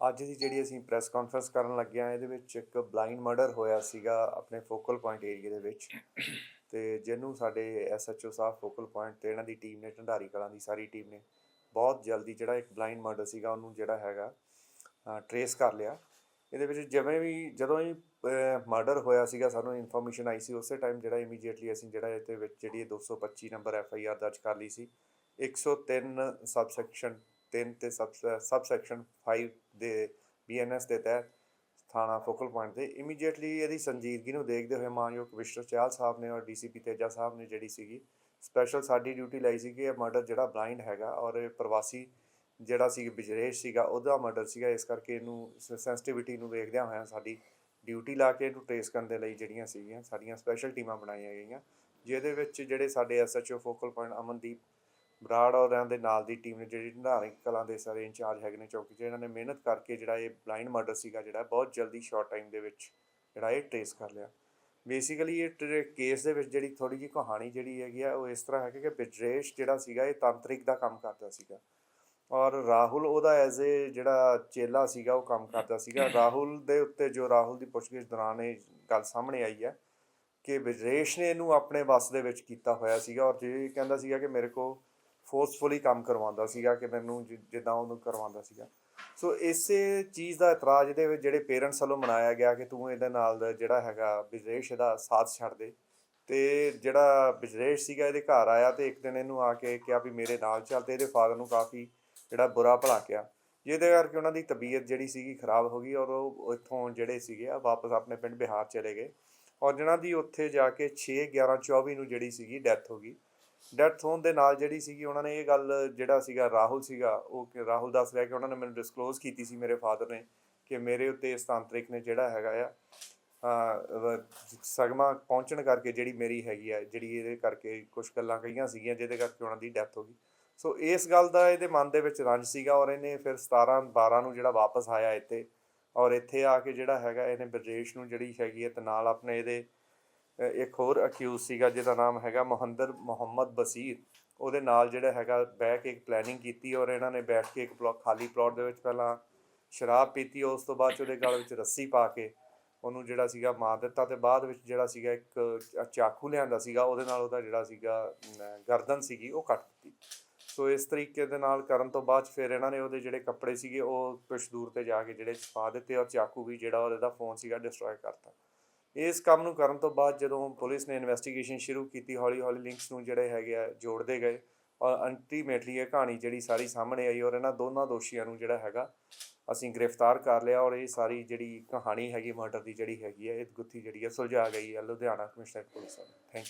ਅੱਜ ਦੀ ਜਿਹੜੀ ਅਸੀਂ ਪ੍ਰੈਸ ਕਾਨਫਰੰਸ ਕਰਨ ਲੱਗੇ ਆ ਇਹਦੇ ਵਿੱਚ ਇੱਕ ਬਲਾਈਂਡ ਮਰਡਰ ਹੋਇਆ ਸੀਗਾ ਆਪਣੇ ਫੋਕਲ ਪੁਆਇੰਟ ਏਰੀਆ ਦੇ ਵਿੱਚ ਤੇ ਜਿਹਨੂੰ ਸਾਡੇ ਐਸਐਚਓ ਸਾਹਿਬ ਫੋਕਲ ਪੁਆਇੰਟ ਤੇ ਇਹਨਾਂ ਦੀ ਟੀਮ ਨੇ, ਢੰਡਾਰੀ ਕਲਾਂ ਦੀ ਸਾਰੀ ਟੀਮ ਨੇ ਬਹੁਤ ਜਲਦੀ ਜਿਹੜਾ ਇੱਕ ਬਲਾਈਂਡ ਮਰਡਰ ਸੀਗਾ ਉਹਨੂੰ ਜਿਹੜਾ ਹੈਗਾ ਟਰੇਸ ਕਰ ਲਿਆ। ਇਹਦੇ ਵਿੱਚ ਜਿਵੇਂ ਵੀ ਜਦੋਂ ਹੀ ਮਰਡਰ ਹੋਇਆ ਸੀਗਾ, ਸਾਨੂੰ ਇਨਫੋਰਮੇਸ਼ਨ ਆਈ ਸੀ, ਉਸੇ ਟਾਈਮ ਜਿਹੜਾ ਇਮੀਡੀਏਟਲੀ ਅਸੀਂ ਜਿਹੜਾ ਇਹਦੇ ਵਿੱਚ ਜਿਹੜੀ ਇਹ 225 ਨੰਬਰ ਐਫ ਆਈ ਆਰ ਦਰਜ ਕਰ ਲਈ ਸੀ। 103 ਸਬਸੈਕਸ਼ਨ 3 ਤੇ ਸਬਸੈਕਸ਼ਨ 5 ਦੇ ਬੀਐਨਐਸ ਦੇ ਤਹਿਤ ਥਾਣਾ ਫੋਕਲ ਪੁਆਇੰਟ ਤੇ ਇਮੀਡੀਏਟਲੀ ਇਹਦੀ ਸੰਜੀਦਗੀ ਨੂੰ ਦੇਖਦੇ ਹੋਏ ਮਾਨਯੋਗ ਕਮਿਸ਼ਨਰ ਚਾਹਲ ਸਾਹਿਬ ਨੇ ਔਰ ਡੀਸੀਪੀ ਤੇਜਾ ਸਾਹਿਬ ਨੇ ਜਿਹੜੀ ਸੀਗੀ ਸਪੈਸ਼ਲ ਸਾਡੀ ਡਿਊਟੀ ਲਈ ਸੀ ਕਿ ਇਹ ਮਰਡਰ ਜਿਹੜਾ ਬਲਾਈਂਡ ਹੈਗਾ ਔਰ ਇਹ ਪ੍ਰਵਾਸੀ ਜਿਹੜਾ ਸੀ ਬਿਜਰੇਸ਼ ਸੀਗਾ, ਉਹਦਾ ਮਰਡਰ ਸੀਗਾ, ਇਸ ਕਰਕੇ ਇਹਨੂੰ ਸੈਂਸਿਟੀਵਿਟੀ ਨੂੰ ਵੇਖਦਿਆਂ ਹੋਇਆਂ ਸਾਡੀ ਡਿਊਟੀ ਲਾ ਕੇ ਇਹਨੂੰ ਟ੍ਰੇਸ ਕਰਨ ਦੇ ਲਈ ਜਿਹੜੀਆਂ ਸੀਗੀਆਂ, ਸਾਡੀਆਂ ਸਪੈਸ਼ਲ ਟੀਮਾਂ ਬਣਾਈਆਂ ਗਈਆਂ, ਜਿਹਦੇ ਵਿੱਚ ਜਿਹੜੇ ਸਾਡੇ SHO focal point Amandeep Brar ਔਰਾਂ ਦੇ ਨਾਲ ਦੀ ਟੀਮ ਨੇ ਜਿਹੜੀ ਢਾਰਿਕ ਕਲਾਂ ਦੇ ਸਾਰੇ ਇੰਚਾਰਜ ਹੈਗੇ ਨੇ ਚੌਕੀ 'ਚ, ਇਹਨਾਂ ਨੇ ਮਿਹਨਤ ਕਰਕੇ ਜਿਹੜਾ ਇਹ ਬਲਾਈਂਡ ਮਰਡਰ ਸੀਗਾ ਜਿਹੜਾ, ਬਹੁਤ ਜਲਦੀ ਸ਼ਾਰਟ ਟਾਈਮ ਦੇ ਵਿੱਚ ਜਿਹੜਾ ਇਹ ਟ੍ਰੇਸ ਕਰ ਲਿਆ। ਬੇਸਿਕਲੀ ਇਹ ਕੇਸ ਦੇ ਵਿੱਚ ਜਿਹੜੀ ਥੋੜੀ ਜਿਹੀ ਕਹਾਣੀ ਜਿਹੜੀ ਹੈਗੀ ਆ, ਉਹ ਇਸ ਤਰ੍ਹਾਂ ਹੈ ਕਿ ਬਿਜਰੇਸ਼ ਜਿਹੜਾ ਸੀਗਾ, ਇਹ ਤਾਂਤਰਿਕ ਦਾ ਕੰਮ ਕਰਦਾ ਸੀਗਾ। ਔਰ ਰਾਹੁਲ ਉਹਦਾ ਐਜ਼ ਏ ਜਿਹੜਾ ਚੇਲਾ ਸੀਗਾ, ਉਹ ਕੰਮ ਕਰਦਾ ਸੀਗਾ। ਰਾਹੁਲ ਦੇ ਉੱਤੇ ਜੋ ਰਾਹੁਲ ਦੀ ਪੁੱਛਗਿੱਛ ਦੌਰਾਨ ਇਹ ਗੱਲ ਸਾਹਮਣੇ ਆਈ ਹੈ ਕਿ ਬਿਜਰੇਸ਼ ਨੇ ਇਹਨੂੰ ਆਪਣੇ ਵੱਸ ਦੇ ਵਿੱਚ ਕੀਤਾ ਹੋਇਆ ਸੀਗਾ ਔਰ ਜੇ ਕਹਿੰਦਾ ਸੀਗਾ ਕਿ ਮੇਰੇ ਕੋ ਫੋਰਸਫੁਲੀ ਕੰਮ ਕਰਵਾਉਂਦਾ ਸੀਗਾ ਕਿ ਮੈਨੂੰ ਜਿ- ਜਿੱਦਾਂ ਉਹਨੂੰ ਕਰਵਾਉਂਦਾ ਸੀਗਾ। ਸੋ ਇਸੇ ਚੀਜ਼ ਦਾ ਇਤਰਾਜ਼ ਇਹਦੇ ਵਿੱਚ ਜਿਹੜੇ ਪੇਰੈਂਟਸ ਵੱਲੋਂ ਮਨਾਇਆ ਗਿਆ ਕਿ ਤੂੰ ਇਹਦੇ ਨਾਲ ਜਿਹੜਾ ਹੈਗਾ ਬਿਜਰੇਸ਼ ਦਾ ਸਾਥ ਛੱਡ ਦੇ। ਤੇ ਜਿਹੜਾ ਬਿਜਰੇਸ਼ ਸੀਗਾ ਇਹਦੇ ਘਰ ਆਇਆ ਤੇ ਇੱਕ ਦਿਨ ਇਹਨੂੰ ਆ ਕੇ ਕਿਹਾ ਵੀ ਮੇਰੇ ਨਾਲ ਚੱਲ ਤੇ ਇਹਦੇ ਫਾਦਰ ਨੂੰ ਕਾਫੀ ਜਿਹੜਾ ਬੁਰਾ ਭਲਾ ਕਿਹਾ। ਜਿਹਦੇ ਕਰਕੇ ਉਹਨਾਂ ਦੀ ਤਬੀਅਤ ਜਿਹੜੀ ਸੀਗੀ ਖਰਾਬ ਹੋ ਗਈ ਔਰ ਉਹ ਇੱਥੋਂ ਜਿਹੜੇ ਸੀਗੇ ਆ ਵਾਪਸ ਆਪਣੇ ਪਿੰਡ ਬਿਹਾਰ ਚਲੇ ਗਏ। ਔਰ ਜਿਹਨਾਂ ਦੀ ਉੱਥੇ ਜਾ ਕੇ 6 11 24 ਨੂੰ ਜਿਹੜੀ ਸੀਗੀ ਡੈਥ ਹੋ ਗਈ। ਡੈਥ ਹੋਣ ਦੇ ਨਾਲ ਜਿਹੜੀ ਸੀਗੀ ਉਹਨਾਂ ਨੇ ਇਹ ਗੱਲ, ਜਿਹੜਾ ਸੀਗਾ ਰਾਹੁਲ ਸੀਗਾ, ਉਹ ਕਿ ਰਾਹੁਲ ਦੱਸ ਰਿਹਾ ਕਿ ਉਹਨਾਂ ਨੇ ਮੈਨੂੰ ਡਿਸਕਲੋਜ਼ ਕੀਤੀ ਸੀ ਮੇਰੇ ਫਾਦਰ ਨੇ ਕਿ ਮੇਰੇ ਉੱਤੇ ਇਸ ਤਾਂਤਰਿਕ ਨੇ ਜਿਹੜਾ ਹੈਗਾ ਆ ਸਗਮਾ ਪਹੁੰਚਣ ਕਰਕੇ ਜਿਹੜੀ ਮੇਰੀ ਹੈਗੀ ਆ, ਜਿਹੜੀ ਇਹਦੇ ਕਰਕੇ ਕੁਝ ਗੱਲਾਂ ਕਹੀਆਂ ਸੀਗੀਆਂ, ਜਿਹਦੇ ਕਰਕੇ ਉਹਨਾਂ ਦੀ ਡੈਥ ਹੋ ਗਈ। ਸੋ ਇਸ ਗੱਲ ਦਾ ਇਹਦੇ ਮਨ ਦੇ ਵਿੱਚ ਰੰਜ ਸੀਗਾ ਔਰ ਇਹਨੇ ਫਿਰ 17 12 ਨੂੰ ਜਿਹੜਾ ਵਾਪਸ ਆਇਆ ਇੱਥੇ ਔਰ ਇੱਥੇ ਆ ਕੇ ਜਿਹੜਾ ਹੈਗਾ, ਇਹਨੇ ਬਰਜੇਸ਼ ਨੂੰ ਜਿਹੜੀ ਹੈਗੀ ਹੈ ਤੇ ਨਾਲ ਆਪਣੇ ਇਹਦੇ ਇੱਕ ਹੋਰ ਅਕਿਊਜ਼ ਸੀਗਾ ਜਿਹਦਾ ਨਾਮ ਹੈਗਾ ਮੁਹੰਦਰ ਮੁਹੰਮਦ ਬਸੀਰ। ਉਹਦੇ ਨਾਲ ਜਿਹੜਾ ਹੈਗਾ ਬਹਿ ਕੇ ਇੱਕ ਪਲੈਨਿੰਗ ਕੀਤੀ ਔਰ ਇਹਨਾਂ ਨੇ ਬੈਠ ਕੇ ਇੱਕ ਪਲੋ ਖਾਲੀ ਪਲਾਟ ਦੇ ਵਿੱਚ ਪਹਿਲਾਂ ਸ਼ਰਾਬ ਪੀਤੀ, ਉਸ ਤੋਂ ਬਾਅਦ 'ਚ ਉਹਦੇ ਗਲ ਵਿੱਚ ਰੱਸੀ ਪਾ ਕੇ ਉਹਨੂੰ ਜਿਹੜਾ ਸੀਗਾ ਮਾਰ ਦਿੱਤਾ ਤੇ ਬਾਅਦ ਵਿੱਚ ਜਿਹੜਾ ਸੀਗਾ ਇੱਕ ਚਾਕੂ ਲਿਆਂਦਾ ਸੀਗਾ, ਉਹਦੇ ਨਾਲ ਉਹਦਾ ਜਿਹੜਾ ਸੀਗਾ ਗਰਦਨ ਸੀਗੀ ਉਹ ਕੱਟ ਦਿੱਤੀ। ਸੋ ਇਸ ਤਰੀਕੇ ਦੇ ਨਾਲ ਕਰਨ ਤੋਂ ਬਾਅਦ 'ਚ ਫਿਰ ਇਹਨਾਂ ਨੇ ਉਹਦੇ ਜਿਹੜੇ ਕੱਪੜੇ ਸੀਗੇ ਉਹ ਕੁਛ ਦੂਰ ਤੇ ਜਾ ਕੇ ਜਿਹੜੇ ਛਪਾ ਦਿੱਤੇ ਔਰ ਚਾਕੂ ਵੀ ਜਿਹੜਾ ਉਹਦਾ ਫੋਨ ਸੀਗਾ ਡਿਸਟਰੋਏ ਕਰਤਾ। ਇਸ ਕੰਮ ਨੂੰ ਕਰਨ ਤੋਂ ਬਾਅਦ ਜਦੋਂ ਪੁਲਿਸ ਨੇ ਇਨਵੈਸਟੀਗੇਸ਼ਨ ਸ਼ੁਰੂ ਕੀਤੀ, ਹੌਲੀ ਹੌਲੀ ਲਿੰਕਸ ਨੂੰ ਜਿਹੜੇ ਹੈਗੇ ਆ ਜੋੜਦੇ ਗਏ ਔਰ ਅਲਟੀਮੇਟਲੀ ਇਹ ਕਹਾਣੀ ਜਿਹੜੀ ਸਾਰੀ ਸਾਹਮਣੇ ਆਈ ਔਰ ਇਹਨਾਂ ਦੋਨਾਂ ਦੋਸ਼ੀਆਂ ਨੂੰ ਜਿਹੜਾ ਹੈਗਾ ਅਸੀਂ ਗ੍ਰਿਫਤਾਰ ਕਰ ਲਿਆ ਔਰ ਇਹ ਸਾਰੀ ਜਿਹੜੀ ਕਹਾਣੀ ਹੈਗੀ ਮਰਡਰ ਦੀ ਜਿਹੜੀ ਹੈਗੀ ਹੈ ਇਹ ਗੁੱਥੀ ਜਿਹੜੀ ਹੈ ਸੁਲਝਾ ਗਈ ਹੈ ਲੁਧਿਆਣਾ ਕਮਿਸ਼ਨਰ ਪੁਲਿਸ ਵੱਲੋਂ। Thank you